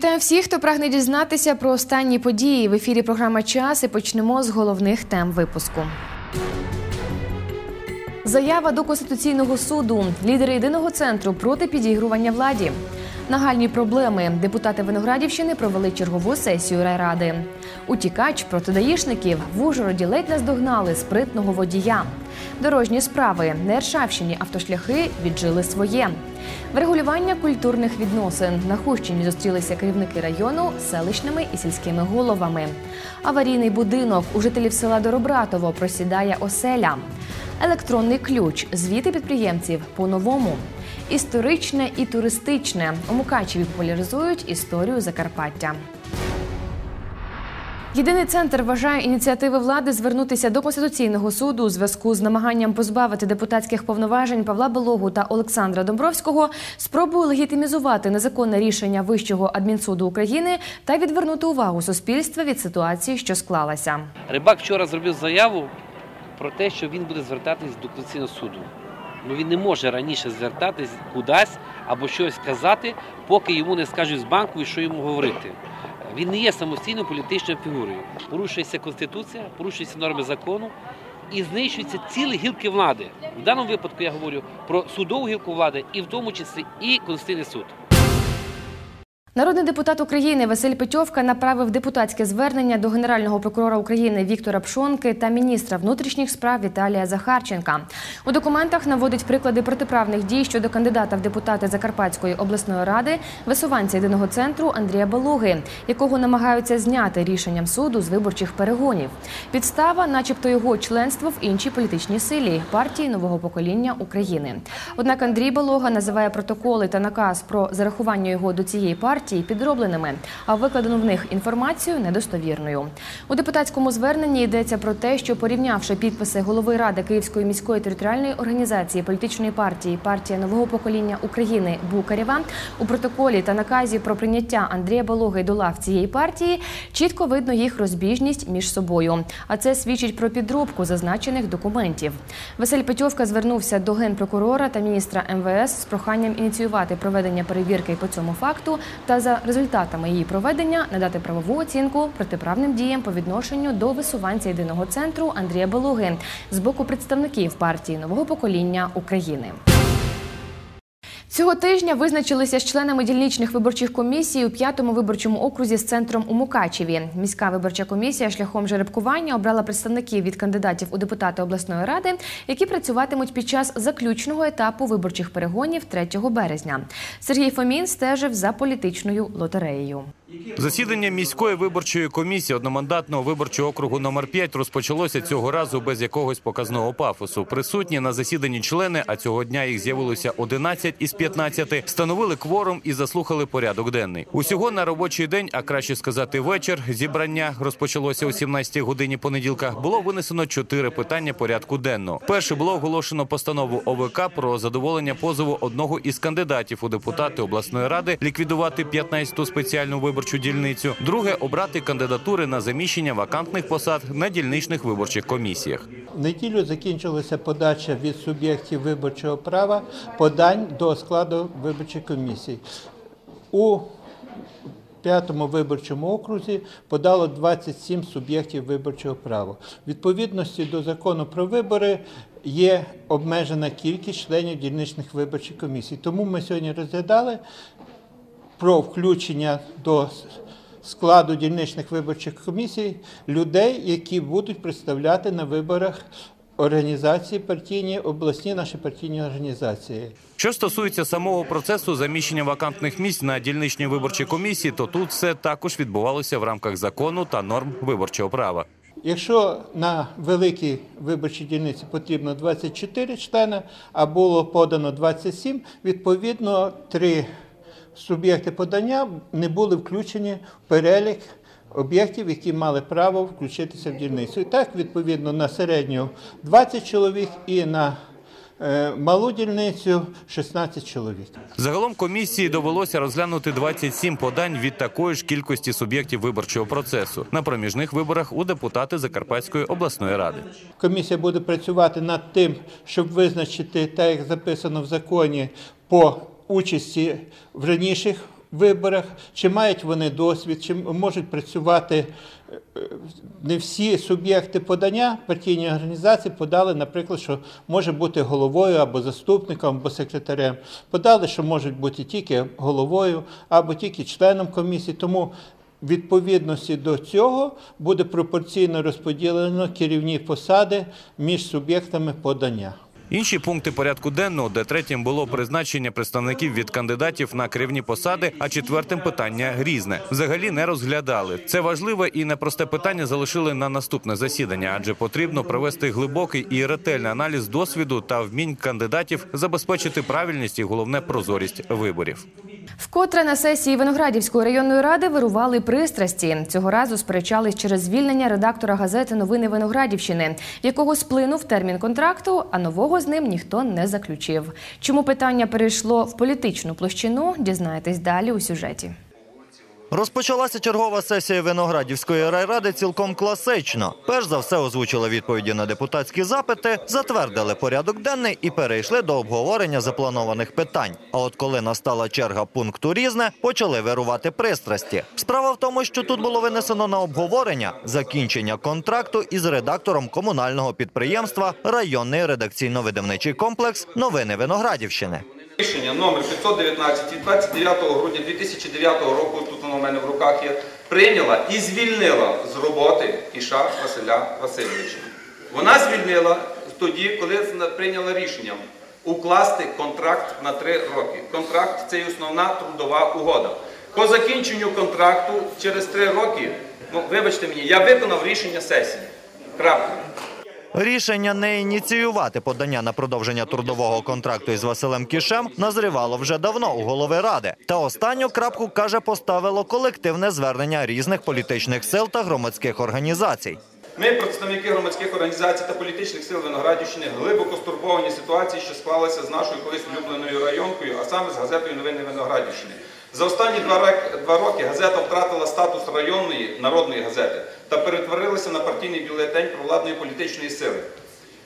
Вітаю всіх, хто прагне дізнатися про останні події. В ефірі програма Час і почнемо з головних тем випуску. Заява до Конституційного суду. Лідери єдиного центру проти підігрування владі. Нагальні проблеми. Депутати Виноградівщини провели чергову сесію райради. Утікач проти даїшників в Ужгороді ледь наздогнали спритного водія. Дорожні справи на Ершавщині автошляхи віджили своє. Врегулювання культурних відносин на Хущині зустрілися керівники району селищними і сільськими головами. Аварійний будинок у жителів села Доробратово просідає оселя. Електронний ключ звіти підприємців по-новому. Історичне і туристичне у Мукачеві популяризують історію Закарпаття. Єдиний центр вважає ініціативи влади звернутися до конституційного суду у зв'язку з намаганням позбавити депутатських повноважень Павла Белогу та Олександра Домбровського спробою легітимізувати незаконне рішення Вищого адмінсуду України та відвернути увагу суспільства від ситуації, що склалася. Рибак вчора зробив заяву про те, що він буде звертатись до Конституційного суду. Ну він не може раніше звертатись кудись або щось казати, поки йому не скажуть з банку, що йому говорити. Він не є самостійною політичною фігурою. Порушується конституція, порушуються норми закону і знищуються цілі гілки влади. В даному випадку я говорю про судову гілку влади, і в тому числі і Конституційний суд. Народний депутат України Василь Петьовка направив депутатське звернення до генерального прокурора України Віктора Пшонки та міністра внутрішніх справ Віталія Захарченка. У документах наводить приклади протиправних дій щодо кандидата в депутати Закарпатської обласної ради, висуванця єдиного центру Андрія Балуги, якого намагаються зняти рішенням суду з виборчих перегонів. Підстава, начебто, його членство в іншій політичній силі партії нового покоління України. Однак Андрій Балога називає протоколи та наказ про зарахування його до цієї партії партії підробленими, а викладену в них інформацію недостовірною. У депутатському зверненні йдеться про те, що порівнявши підписи голови ради Київської міської територіальної організації політичної партії партія нового покоління України Букарєва у протоколі та наказі про прийняття Андрія Балоги до лав цієї партії, чітко видно їх розбіжність між собою. А це свідчить про підробку зазначених документів. Василь Петьовка звернувся до генпрокурора та міністра МВС з проханням ініціювати проведення перевірки по цьому факту та за результатами її проведення надати правову оцінку протиправним діям по відношенню до висуванця єдиного центру Андрія Балуги з боку представників партії нового покоління України. Цього тижня визначилися з членами дільничних виборчих комісій у п'ятому виборчому окрузі з центром у Мукачеві. Міська виборча комісія шляхом жеребкування обрала представників від кандидатів у депутати обласної ради, які працюватимуть під час заключного етапу виборчих перегонів 3 березня. Сергій Фомін стежив за політичною лотереєю. Засідання міської виборчої комісії одномандатного виборчого округу номер 5 розпочалося цього разу без якогось показного пафосу. Присутні на засіданні члени, а цього дня їх з'явилося 11 із 15, встановили кворум і заслухали порядок денний. Усього на робочий день, а краще сказати, вечір зібрання розпочалося о 17 годині понеділка. Було винесено чотири питання порядку денного. Перше було оголошено постанову ОВК про задоволення позову одного із кандидатів у депутати обласної ради ліквідувати 15-ту спеціальну виборчу дільницю. Друге обрати кандидатури на заміщення вакантних посад на дільничних виборчих комісіях. Неділю закінчилася подача від суб'єктів виборчого права подань до складу виборчих комісій. У п'ятому виборчому окрузі подало 27 суб'єктів виборчого права. Відповідності до закону про вибори є обмежена кількість членів дільничних виборчих комісій. Тому ми сьогодні розглядали про включення до складу дільничних виборчих комісій людей, які будуть представляти на виборах організації партійні, обласні наші партійні організації. Що стосується самого процесу заміщення вакантних місць на дільничній виборчій комісії, то тут все також відбувалося в рамках закону та норм виборчого права. Якщо на великій виборчій дільниці потрібно 24 члени, а було подано 27, відповідно три суб'єкти подання не були включені в перелік об'єктів, які мали право включитися в дільницю. І так, відповідно, на середню 20 чоловік і на е, малу дільницю 16 чоловік. Загалом комісії довелося розглянути 27 подань від такої ж кількості суб'єктів виборчого процесу на проміжних виборах у депутати Закарпатської обласної ради. Комісія буде працювати над тим, щоб визначити, так як записано в законі, по участі в раніших виборах, чи мають вони досвід, чи можуть працювати. Е, Не всі суб'єкти подання партійні організації подали, наприклад, що може бути головою або заступником, або секретарем. Подали, що можуть бути тільки головою або тільки членом комісії. Тому відповідності до цього буде пропорційно розподілено керівні посади між суб'єктами подання. Інші пункти порядку денного, де третім було призначення представників від кандидатів на керівні посади, а четвертим питання різне. Взагалі не розглядали. Це важливе і непросте питання залишили на наступне засідання, адже потрібно провести глибокий і ретельний аналіз досвіду та вмінь кандидатів, забезпечити правильність і головне прозорість виборів. Вкотре на сесії Виноградівської районної ради вирували пристрасті. Цього разу сперечались через звільнення редактора газети Новини Виноградівщини, якого сплинув термін контракту, а нового з ним ніхто не заключив. Чому питання перейшло в політичну площину? Дізнаєтесь далі у сюжеті. Розпочалася чергова сесія Виноградівської райради цілком класично. Перш за все озвучили відповіді на депутатські запити, затвердили порядок денний і перейшли до обговорення запланованих питань. А от коли настала черга пункту різне, почали вирувати пристрасті. Справа в тому, що тут було винесено на обговорення закінчення контракту із редактором комунального підприємства районний редакційно-видавничий комплекс Новини Виноградівщини. Рішення номер 519 від 29 грудня 2009 року, тут воно в мене в руках є, прийняла і звільнила з роботи Іша Василя Васильовича. Вона звільнила тоді, коли прийняла рішення укласти контракт на три роки. Контракт це є основна трудова угода. По закінченню контракту через три роки, ну вибачте мені, я виконав рішення сесії. Крапка. Рішення не ініціювати подання на продовження трудового контракту із Василем Кішем назрівало вже давно у голови ради. Та останню крапку каже поставило колективне звернення різних політичних сил та громадських організацій. Ми, представники громадських організацій та політичних сил Виноградівщини, глибоко стурбовані ситуації, що склалися з нашою колись улюбленою районкою, а саме з газетою Новини Виноградівщини. За останні два роки газета втратила статус районної народної газети та перетворилася на партійний бюлетень провладної політичної сили.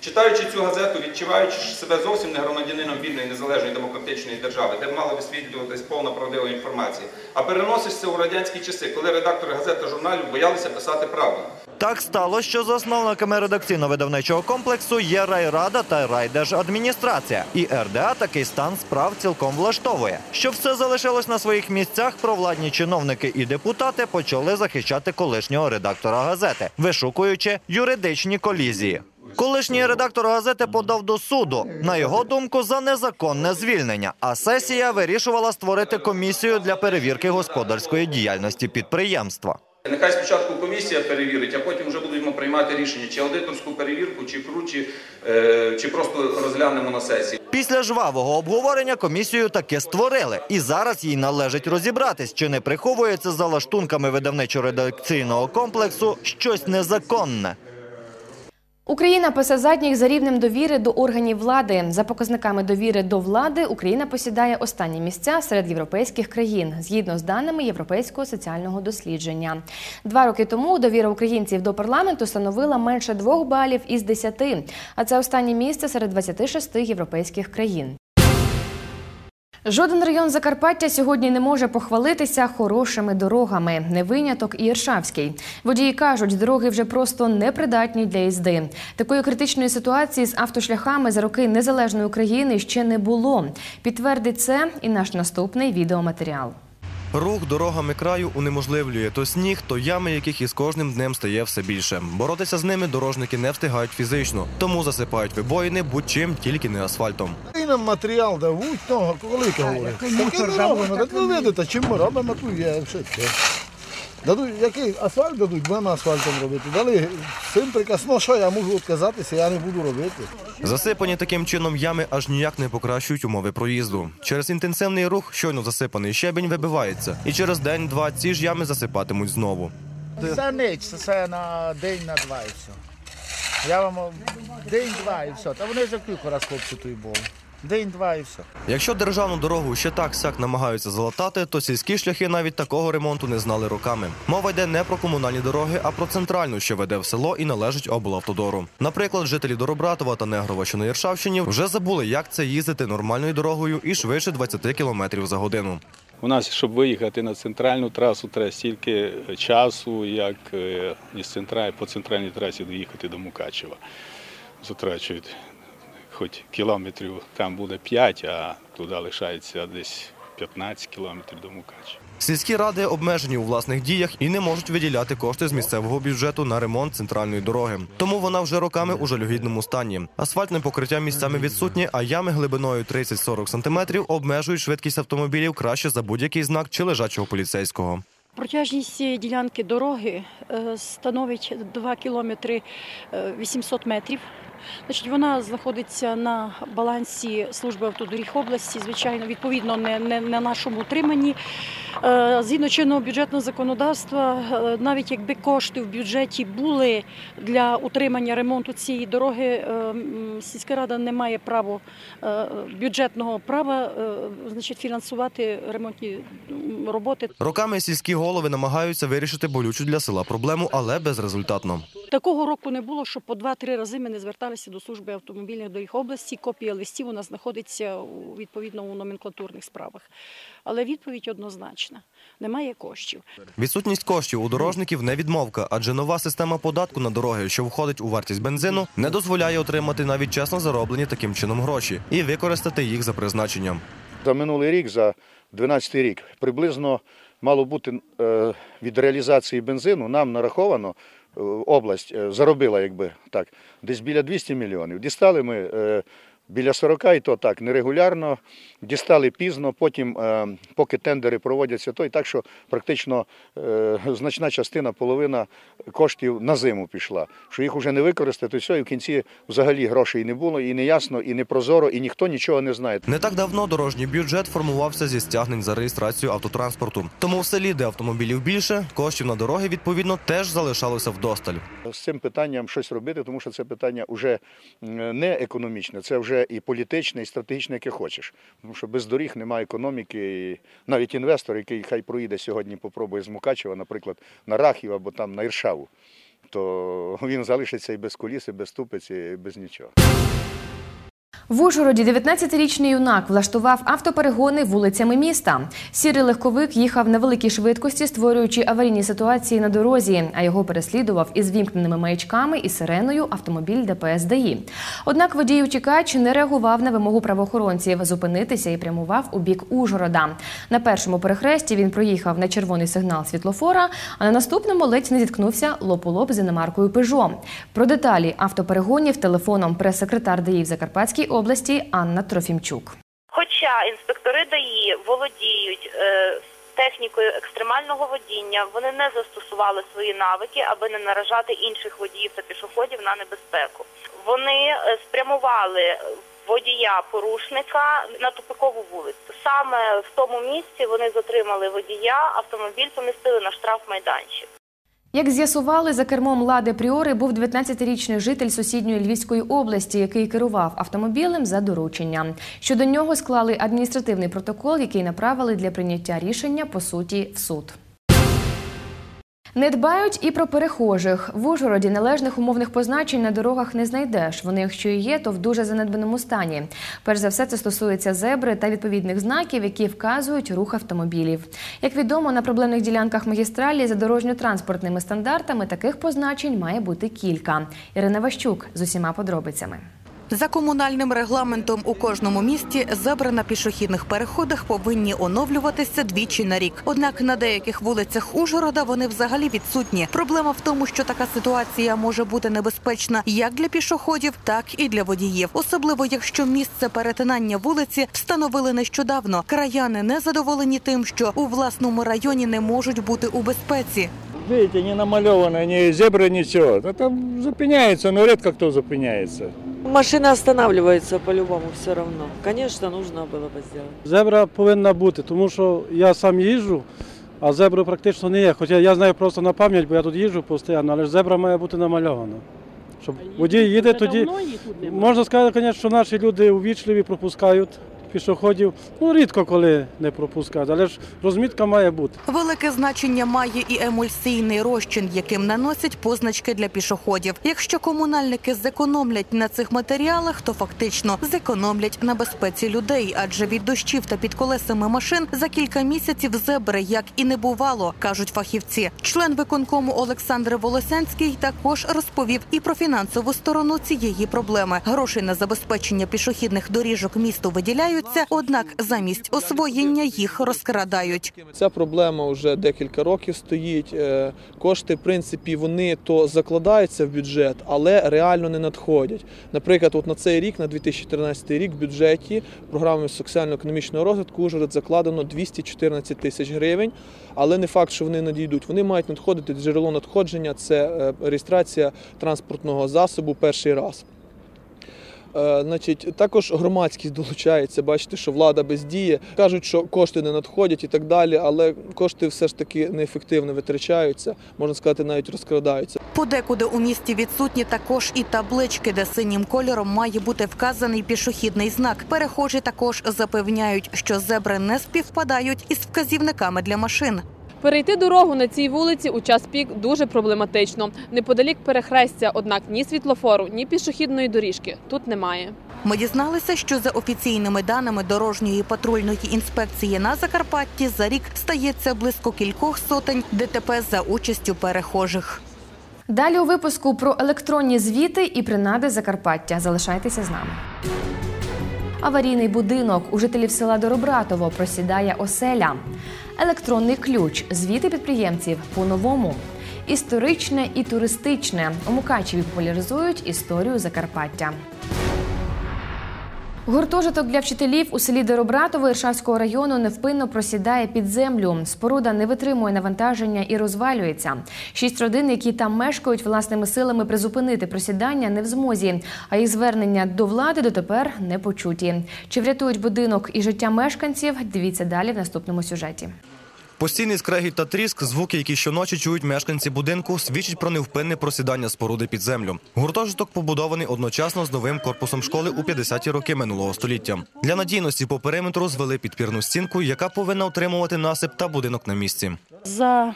Читаючи цю газету, відчуваючи себе зовсім не громадянином вільної незалежної демократичної держави, де б мала висвітлюватись повна правдива інформація, а переносишся у радянські часи, коли редактори газет та журналів боялися писати правду. Так стало, що засновниками редакційно-видавничого комплексу є райрада та райдержадміністрація. І РДА такий стан справ цілком влаштовує. Щоб все залишилось на своїх місцях, провладні чиновники і депутати почали захищати колишнього редактора газети, вишукуючи юридичні колізії. Колишній редактор газети подав до суду, на його думку, за незаконне звільнення. А сесія вирішувала створити комісію для перевірки господарської діяльності підприємства. Нехай спочатку комісія перевірить, а потім вже будемо приймати рішення, чи аудиторську перевірку, чи КРУ, чи, е, чи просто розглянемо на сесії. Після жвавого обговорення комісію таки створили, і зараз їй належить розібратись, чи не приховується за лаштунками видавничо-редакційного комплексу щось незаконне. Україна пасе задніх за рівнем довіри до органів влади. За показниками довіри до влади Україна посідає останні місця серед європейських країн, згідно з даними Європейського соціального дослідження. Два роки тому довіра українців до парламенту становила менше двох балів із десяти, а це останнє місце серед 26 європейських країн. Жоден район Закарпаття сьогодні не може похвалитися хорошими дорогами. Не виняток і Іршавський. Водії кажуть, дороги вже просто непридатні для їзди. Такої критичної ситуації з автошляхами за роки незалежної України ще не було. Підтвердить це і наш наступний відеоматеріал. Рух дорогами краю унеможливлює то сніг, то ями, яких із кожним днем стає все більше. Боротися з ними дорожники не встигають фізично, тому засипають вибоїни будь-чим, тільки не асфальтом. І нам матеріал дають, ну, Коли говорить. Таке ми робимо, так ви видите, чим ми робимо, тут є все це. Дадуть, який асфальт дадуть, будемо асфальтом робити. Дали цим приказ, ну що я можу відказатися, я не буду робити. Засипані таким чином ями аж ніяк не покращують умови проїзду. Через інтенсивний рух щойно засипаний щебінь вибивається, і через день-два ці ж ями засипатимуть знову. Це ніч, це на день, на два і все. Я вам день-два і все. Та вони вже кілька раз хлопці тут були. День-два і все. Якщо державну дорогу ще так сяк намагаються залатати, то сільські шляхи навіть такого ремонту не знали роками. Мова йде не про комунальні дороги, а про центральну, що веде в село і належить облавтодору. Наприклад, жителі Доробратова та Негрова, що на Іршавщині, вже забули, як це їздити нормальною дорогою і швидше 20 км за годину. У нас, щоб виїхати на центральну трасу, треба стільки часу, як е, із центра, по центральній трасі доїхати до Мукачева. Затрачують хоч кілометрів там буде 5, а туди лишається десь 15 кілометрів до Мукачева. Сільські ради обмежені у власних діях і не можуть виділяти кошти з місцевого бюджету на ремонт центральної дороги. Тому вона вже роками у жалюгідному стані. Асфальтне покриття місцями відсутнє, а ями глибиною 30-40 см обмежують швидкість автомобілів краще за будь-який знак чи лежачого поліцейського. Протяжність цієї ділянки дороги е, становить 2 кілометри е, 800 метрів. Значить, вона знаходиться на балансі служби автодоріг області, звичайно, відповідно, не, не на нашому утриманні. Е, Згідно чинного бюджетного законодавства, е, навіть якби кошти в бюджеті були для утримання ремонту цієї дороги, е, сільська рада не має права бюджетного права значить, фінансувати ремонтні роботи. Роками сільські голови намагаються вирішити болючу для села проблему, але безрезультатно. Такого року не було, що по два-три рази ми не зверталися до служби автомобільних доріг області. Копія листів у нас знаходиться у відповідно у номенклатурних справах. Але відповідь однозначна: немає коштів. Відсутність коштів у дорожників не відмовка, адже нова система податку на дороги, що входить у вартість бензину, не дозволяє отримати навіть чесно зароблені таким чином гроші і використати їх за призначенням. За минулий рік, за 12 рік, приблизно мало бути е, від реалізації бензину нам нараховано. Е, Область е, заробила, якби так, десь біля 200 мільйонів. Дістали ми е, біля 40, і то так нерегулярно. Дістали пізно, потім, е, поки тендери проводяться, то і так, що практично е, значна частина, половина коштів на зиму пішла. Що їх вже не використати, все, і в кінці взагалі грошей не було, і не ясно, і не прозоро, і ніхто нічого не знає. Не так давно дорожній бюджет формувався зі стягнень за реєстрацію автотранспорту. Тому в селі, де автомобілів більше, коштів на дороги відповідно теж залишалося вдосталь. з цим питанням щось робити, тому що це питання вже не економічне, це вже і політичне, і стратегічне, яке хочеш. Тому що без доріг немає економіки. І навіть інвестор, який хай проїде сьогодні, попробує з Мукачева, наприклад, на Рахів або там на Іршаву, то він залишиться і без коліс, і без ступиці, і без нічого. В Ужгороді 19-річний юнак влаштував автоперегони вулицями міста. Сірий легковик їхав на великій швидкості, створюючи аварійні ситуації на дорозі, а його переслідував із вімкненими маячками і сиреною автомобіль ДПС ДАІ. Однак водій утікач не реагував на вимогу правоохоронців зупинитися і прямував у бік Ужгорода. На першому перехресті він проїхав на червоний сигнал світлофора, а на наступному ледь не зіткнувся лоб у лоб з іномаркою Пежо. Про деталі автоперегонів телефоном прес-секретар ДАІ в Закарпатській області Анна Трофімчук. Хоча інспектори ДАІ володіють е, технікою екстремального водіння, вони не застосували свої навики, аби не наражати інших водіїв та пішоходів на небезпеку. Вони е, спрямували водія порушника на тупикову вулицю. Саме в тому місці вони затримали водія, автомобіль помістили на штрафмайданчик. Як з'ясували, за кермом Лади Пріори був 19-річний житель сусідньої Львівської області, який керував автомобілем за дорученням. Щодо нього склали адміністративний протокол, який направили для прийняття рішення по суті в суд. Не дбають і про перехожих. В Ужгороді належних умовних позначень на дорогах не знайдеш. Вони, якщо і є, то в дуже занедбаному стані. Перш за все, це стосується зебри та відповідних знаків, які вказують рух автомобілів. Як відомо, на проблемних ділянках магістралі за дорожньо-транспортними стандартами таких позначень має бути кілька. Ірина Ващук з усіма подробицями. За комунальним регламентом у кожному місті зебри на пішохідних переходах повинні оновлюватися двічі на рік. Однак на деяких вулицях Ужгорода вони взагалі відсутні. Проблема в тому, що така ситуація може бути небезпечна як для пішоходів, так і для водіїв, особливо якщо місце перетинання вулиці встановили нещодавно. Краяни не задоволені тим, що у власному районі не можуть бути у безпеці. Видите, не намалевано ни зебры, ничего. Да там зупиняется, но редко кто зупиняется. Машина останавливается по-любому все равно. Конечно, нужно было бы сделать. Зебра повинна бути, тому що я сам їжджу, а зебри практично не є. Хоча я знаю просто на пам'ять, бо я тут їжджу постійно, але ж зебра має бути намальована. Щоб водій їде, тоді можна сказати, звісно, що наші люди увічливі пропускають пішоходів. Ну, рідко коли не пропускають, але ж розмітка має бути. Велике значення має і емульсійний розчин, яким наносять позначки для пішоходів. Якщо комунальники зекономлять на цих матеріалах, то фактично зекономлять на безпеці людей, адже від дощів та під колесами машин за кілька місяців зебри як і не бувало, кажуть фахівці. Член виконкому Олександр Волосянський також розповів і про фінансову сторону цієї проблеми. Грошей на забезпечення пішохідних доріжок місту виділяються, однак замість освоєння їх розкрадають. Ця проблема вже декілька років стоїть. Е, Кошти, в принципі, вони то закладаються в бюджет, але реально не надходять. Наприклад, от на цей рік, на 2014 рік, в бюджеті програми соціально-економічного розвитку Ужгород закладено 214 тисяч гривень, але не факт, що вони надійдуть. Вони мають надходити джерело надходження це е, реєстрація транспортного засобу перший раз. Е, Значить, також громадськість долучається. Бачите, що влада бездіє. Кажуть, що кошти не надходять і так далі, але кошти все ж таки неефективно витрачаються, можна сказати, навіть розкрадаються. Подекуди у місті відсутні також і таблички, де синім кольором має бути вказаний пішохідний знак. Перехожі також запевняють, що зебри не співпадають із вказівниками для машин. Перейти дорогу на цій вулиці у час пік дуже проблематично. Неподалік перехрестя, однак ні світлофору, ні пішохідної доріжки тут немає. Ми дізналися, що за офіційними даними дорожньої патрульної інспекції на Закарпатті за рік стається близько кількох сотень ДТП за участю перехожих. Далі у випуску про електронні звіти і принади Закарпаття. Залишайтеся з нами. Аварійний будинок у жителів села Доробратово просідає оселя. Електронний ключ. Звіти підприємців по-новому. Історичне і туристичне. У Мукачеві популяризують історію Закарпаття. Гуртожиток для вчителів у селі Доробратово Іршавського району невпинно просідає під землю. Споруда не витримує навантаження і розвалюється. Шість родин, які там мешкають, власними силами призупинити просідання не в змозі. А їх звернення до влади дотепер не почуті. Чи врятують будинок і життя мешканців? Дивіться далі в наступному сюжеті. Постійний скрегіт та тріск, звуки, які щоночі чують мешканці будинку, свідчить про невпинне просідання споруди під землю. Гуртожиток побудований одночасно з новим корпусом школи у 50-ті роки минулого століття. Для надійності по периметру звели підпірну стінку, яка повинна утримувати насип та будинок на місці. За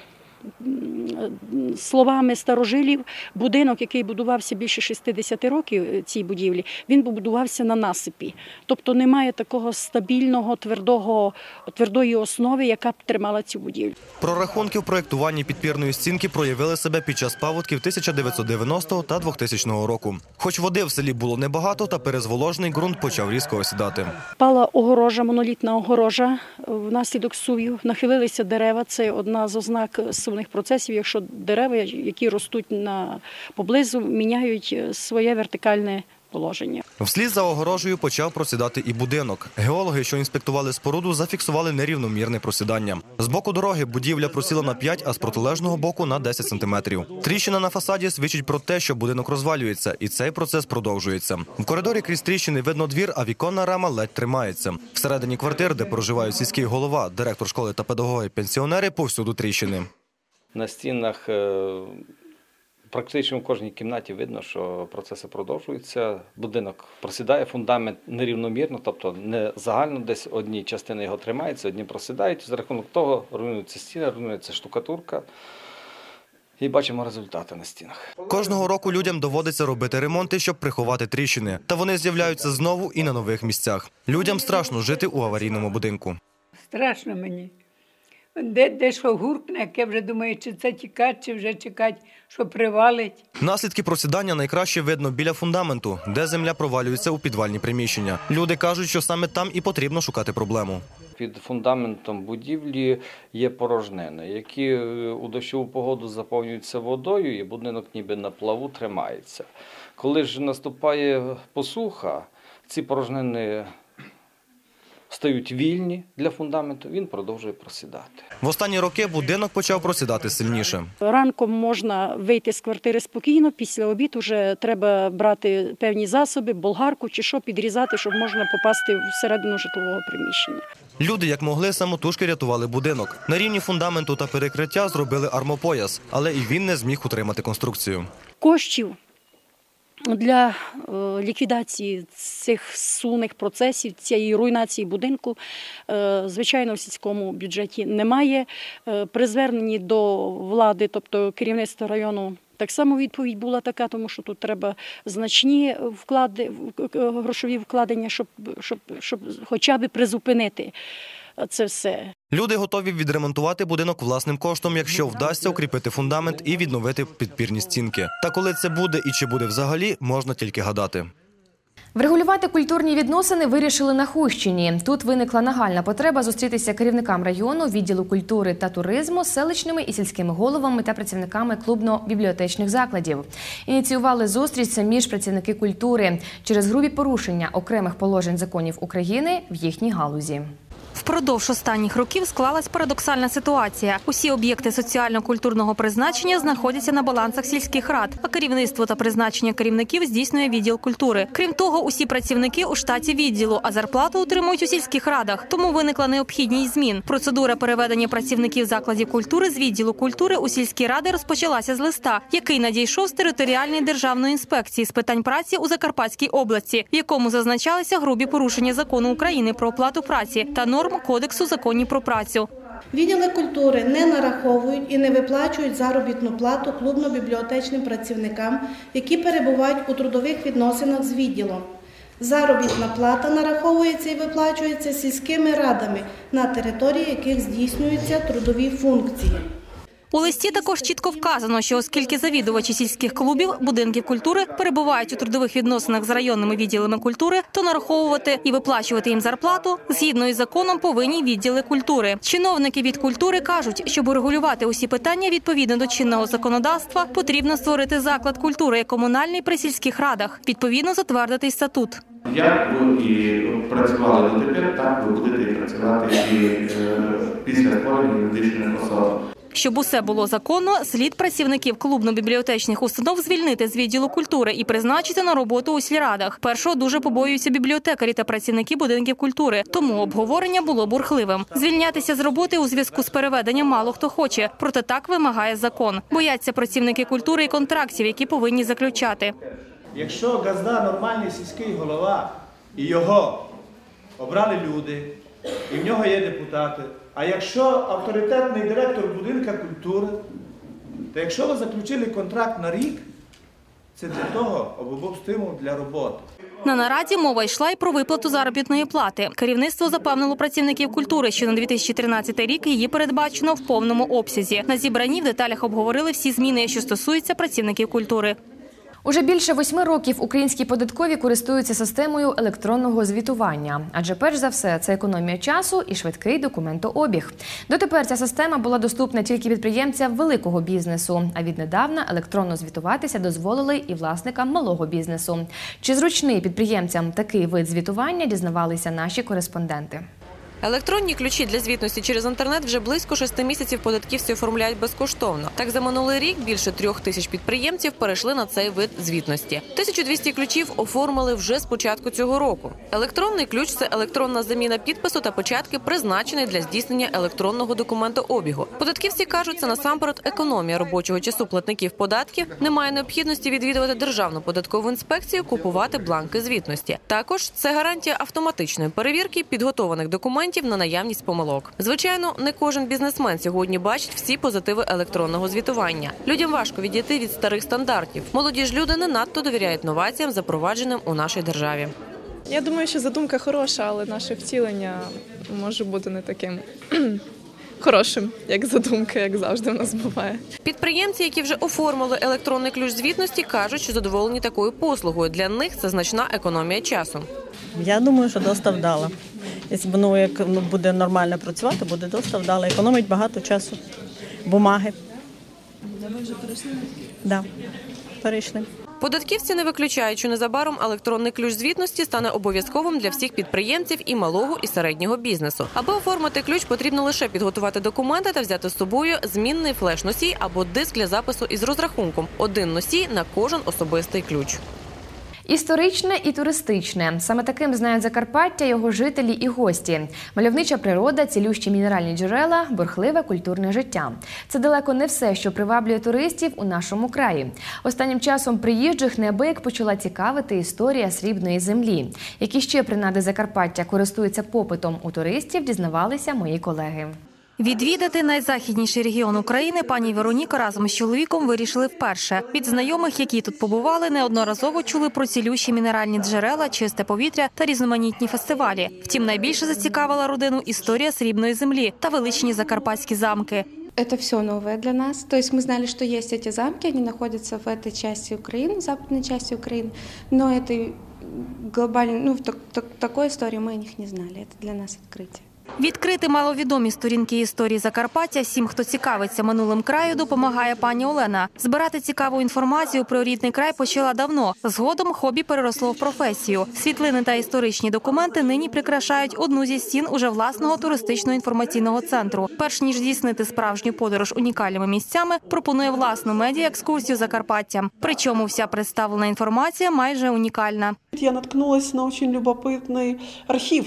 словами старожилів, будинок, який будувався більше 60 років е, цій будівлі, він побудувався на насипі. Тобто немає такого стабільного, твердого, твердої основи, яка б тримала цю будівлю. Прорахунки в проєктуванні підпірної стінки проявили себе під час паводків 1990 та 2000 року. Хоч води в селі було небагато, та перезволожений ґрунт почав різко осідати. Пала огорожа, монолітна огорожа внаслідок сувів. Нахилилися дерева. Це одна з ознак сувних процесів. Якщо дерева, які ростуть на поблизу, міняють е, своє вертикальне положення. Вслід за огорожею почав просідати і будинок. Геологи, що інспектували споруду, зафіксували нерівномірне просідання. З боку дороги будівля просіла на 5, а з протилежного боку на 10 сантиметрів. Тріщина на фасаді свідчить про те, що будинок розвалюється, і цей процес продовжується. В коридорі крізь тріщини видно двір, а віконна рама ледь тримається. Всередині квартир, де проживають сільський голова, директор школи та педагоги, пенсіонери, повсюду тріщини. На стінах е, практично в кожній кімнаті видно, що процеси продовжуються. Будинок просідає, фундамент нерівномірно, тобто не загально десь одні частини його тримаються, одні просідають. За рахунок того руйнуються стіни, руйнується штукатурка. І бачимо результати на стінах. Кожного року людям доводиться робити ремонти, щоб приховати тріщини. Та вони з'являються знову і на нових місцях. Людям страшно жити у аварійному будинку. Страшно мені. Де, де що гуркне, як я вже думаю, чи це тікати, чи вже чекати, що привалить. Наслідки просідання найкраще видно біля фундаменту, де земля провалюється у підвальні приміщення. Люди кажуть, що саме там і потрібно шукати проблему. Під фундаментом будівлі є порожнини, які е, у дощову погоду заповнюються водою, і будинок ніби на плаву тримається. Коли ж наступає посуха, ці порожнини стають вільні для фундаменту, він продовжує просідати. В останні роки будинок почав просідати сильніше. Ранком можна вийти з квартири спокійно, після обіду вже треба брати певні засоби, болгарку чи що підрізати, щоб можна попасти всередину житлового приміщення. Люди, як могли, самотужки рятували будинок. На рівні фундаменту та перекриття зробили армопояс, але і він не зміг утримати конструкцію. Коштів для е, ліквідації цих сумних процесів, цієї руйнації будинку, е, звичайно, в сільському бюджеті немає. Е, При зверненні до влади, тобто керівництва району. Так само відповідь була така, тому що тут треба значні вклади, грошові вкладення, щоб, щоб, щоб хоча б призупинити це все. Люди готові відремонтувати будинок власним коштом, якщо вдасться укріпити фундамент і відновити підпірні стінки. Та коли це буде і чи буде взагалі, можна тільки гадати. Врегулювати культурні відносини вирішили на Хущині. Тут виникла нагальна потреба зустрітися керівникам району, відділу культури та туризму, селищними і сільськими головами та працівниками клубно-бібліотечних закладів. Ініціювали зустріч самі ж працівники культури через грубі порушення окремих положень законів України в їхній галузі. Впродовж останніх років склалась парадоксальна ситуація. Усі об'єкти соціально-культурного призначення знаходяться на балансах сільських рад, а керівництво та призначення керівників здійснює відділ культури. Крім того, усі працівники у штаті відділу, а зарплату отримують у сільських радах. Тому виникла необхідність змін. Процедура переведення працівників закладів культури з відділу культури у сільські ради розпочалася з листа, який надійшов з територіальної державної інспекції з питань праці у Закарпатській області, в якому зазначалися грубі порушення закону України про оплату праці та норм кодексу законів про працю. Відділи культури не нараховують і не виплачують заробітну плату клубно-бібліотечним працівникам, які перебувають у трудових відносинах з відділом. Заробітна плата нараховується і виплачується сільськими радами, на території яких здійснюються трудові функції. У листі також чітко вказано, що оскільки завідувачі сільських клубів, будинків культури перебувають у трудових відносинах з районними відділами культури, то нараховувати і виплачувати їм зарплату згідно із законом повинні відділи культури. Чиновники від культури кажуть, щоб урегулювати усі питання відповідно до чинного законодавства, потрібно створити заклад культури як комунальний при сільських радах, відповідно затвердити статут. Як ви і працювали дотепер, так ви будете працювати і е, після створення юридичних особ. Щоб усе було законно, слід працівників клубно-бібліотечних установ звільнити з відділу культури і призначити на роботу у сільрадах. Першого дуже побоюються бібліотекарі та працівники будинків культури, тому обговорення було бурхливим. Звільнятися з роботи у зв'язку з переведенням мало хто хоче, проте так вимагає закон. Бояться працівники культури і контрактів, які повинні заключати. Якщо газда нормальний сільський голова і його обрали люди, і в нього є депутати, а якщо авторитетний директор будинка культури, то якщо ви заключили контракт на рік, це для того, аби був стимул для роботи. На нараді мова йшла й про виплату заробітної плати. Керівництво запевнило працівників культури, що на 2013 рік її передбачено в повному обсязі. На зібранні в деталях обговорили всі зміни, що стосуються працівників культури. Уже більше восьми років українські податкові користуються системою електронного звітування, адже перш за все це економія часу і швидкий документообіг. Дотепер ця система була доступна тільки підприємцям великого бізнесу. А віднедавна електронно звітуватися дозволили і власникам малого бізнесу. Чи зручний підприємцям такий вид звітування дізнавалися наші кореспонденти. Електронні ключі для звітності через інтернет вже близько шести місяців податківці оформляють безкоштовно. Так за минулий рік більше трьох тисяч підприємців перейшли на цей вид звітності. 1200 ключів оформили вже з початку цього року. Електронний ключ це електронна заміна підпису та початки, призначений для здійснення електронного документообігу. Податківці кажуть, це насамперед економія робочого часу платників податків. Немає необхідності відвідувати державну податкову інспекцію, купувати бланки звітності. Також це гарантія автоматичної перевірки підготованих документів на наявність помилок. Звичайно, не кожен бізнесмен сьогодні бачить всі позитиви електронного звітування. Людям важко відійти від старих стандартів. Молоді ж люди не надто довіряють новаціям, запровадженим у нашій державі. Я думаю, що задумка хороша, але наше втілення може бути не таким хорошим, як задумка, як завжди в нас буває. Підприємці, які вже оформили електронний ключ звітності, кажуть, що задоволені такою послугою. Для них це значна економія часу. Я думаю, що доста вдала. Якщо воно як ну, буде нормально працювати, буде доста вдало. Економить багато часу, бумаги. Ви вже перейшли? Да. Перейшли. Податківці не виключають, що незабаром електронний ключ звітності стане обов'язковим для всіх підприємців і малого і середнього бізнесу. Аби оформити ключ, потрібно лише підготувати документи та взяти з собою змінний флеш-носій або диск для запису із розрахунком. Один носій на кожен особистий ключ. Історичне і туристичне. Саме таким знають Закарпаття, його жителі і гості. Мальовнича природа, цілющі мінеральні джерела, бурхливе культурне життя. Це далеко не все, що приваблює туристів у нашому краї. Останнім часом приїжджих неабияк почала цікавити історія срібної землі. Які ще принади Закарпаття користуються попитом у туристів, дізнавалися мої колеги. Відвідати найзахідніший регіон України пані Вероніка разом з чоловіком вирішили вперше. Від знайомих, які тут побували, неодноразово чули про цілющі мінеральні джерела, чисте повітря та різноманітні фестивалі. Втім, найбільше зацікавила родину історія срібної землі та величні закарпатські замки. Это все новое для нас. То есть мы знали, что есть эти замки, они находятся в этой части Украины, в западной части Украины, но этой глобальной, ну, в так- так- такой истории мы о них не знали. Это для нас открытие. Відкрити маловідомі сторінки історії Закарпаття всім, хто цікавиться минулим краю, допомагає пані Олена. Збирати цікаву інформацію про рідний край почала давно. Згодом хобі переросло в професію. Світлини та історичні документи нині прикрашають одну зі стін уже власного туристично-інформаційного центру. Перш ніж здійснити справжню подорож унікальними місцями, пропонує власну медіа-екскурсію Закарпаттям. Причому вся представлена інформація майже унікальна. Я наткнулась на очень любопытный архив.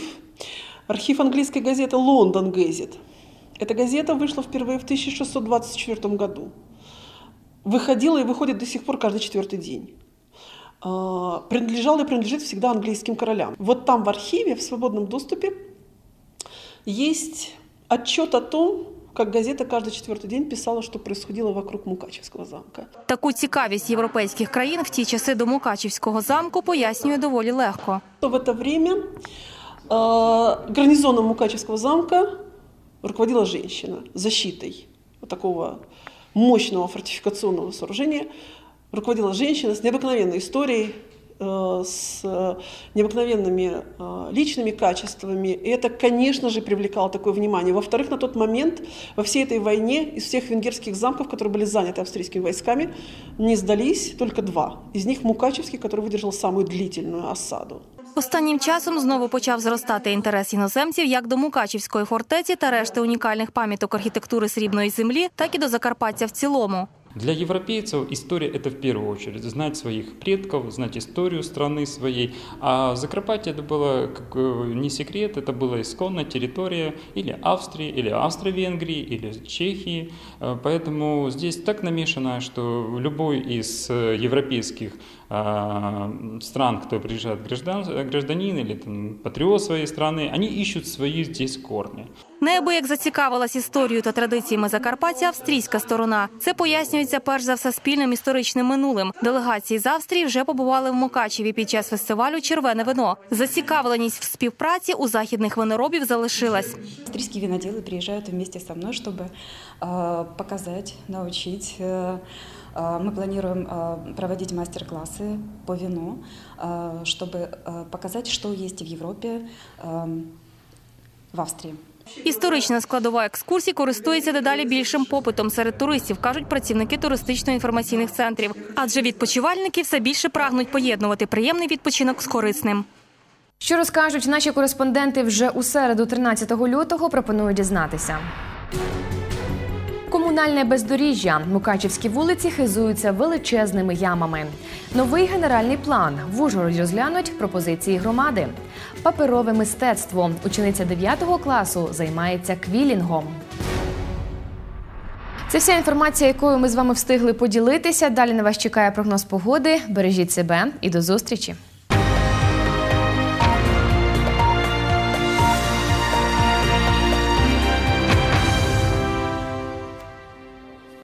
Архив английской газеты «Лондон Гезет». Эта газета вышла впервые в 1624 году. Выходила и выходит до сих пор каждый четвертый день. А, Принадлежала и принадлежит всегда английским королям. Вот там в архиве, в свободном доступе, есть отчет о том, как газета каждый четвертый день писала, что происходило вокруг Мукачевского замка. Таку цікавість європейських країн в ті часи до Мукачівського замку пояснює доволі легко. В это время э, гарнизоном Мукачевского замка руководила женщина защитой вот такого мощного фортификационного сооружения. Руководила женщина с необыкновенной историей, э, с э, необыкновенными э, личными качествами. И это, конечно же, привлекало такое внимание. Во-вторых, на тот момент во всей этой войне из всех венгерских замков, которые были заняты австрийскими войсками, не сдались только два. Из них Мукачевский, который выдержал самую длительную осаду. Останнім часом знову почав зростати інтерес іноземців як до Мукачівської фортеці та решти унікальних пам'яток архітектури срібної землі, так і до Закарпаття в цілому. Для европейцев история – это в первую очередь знать своих предков, знать историю страны своей. А Закарпатье это было как, э, не секрет, это была исконная территория или Австрии, или Австро-Венгрии, или Чехии. Э, Поэтому здесь так намешано, что любой из э, европейских э, стран, кто приезжает граждан, гражданин или там, патриот своей страны, они ищут свои здесь корни. Неабияк зацікавилась історією та традиціями Закарпаття австрійська сторона. Це пояснюється перш за все спільним історичним минулим. Делегації з Австрії вже побували в Мукачеві під час фестивалю Червене вино. Зацікавленість в співпраці у західних виноробів залишилась. Австрийские виноделы приезжают вместе со мной, чтобы э, показать, научить. Э, э, Мы планируем э, проводить мастер-классы по вину, э, чтобы э, показать, что есть в Европе, э, в Австрии. Історична складова екскурсій користується дедалі більшим попитом серед туристів, кажуть працівники туристично-інформаційних центрів. Адже відпочивальники все більше прагнуть поєднувати приємний відпочинок з корисним. Що розкажуть наші кореспонденти вже у середу, 13 лютого, пропоную дізнатися. Комунальне бездоріжжя. Мукачівські вулиці хизуються величезними ямами. Новий генеральний план. В Ужгороді розглянуть пропозиції громади. Паперове мистецтво. Учениця 9 класу займається квілінгом. Це вся інформація, якою ми з вами встигли поділитися. Далі на вас чекає прогноз погоди. Бережіть себе і до зустрічі.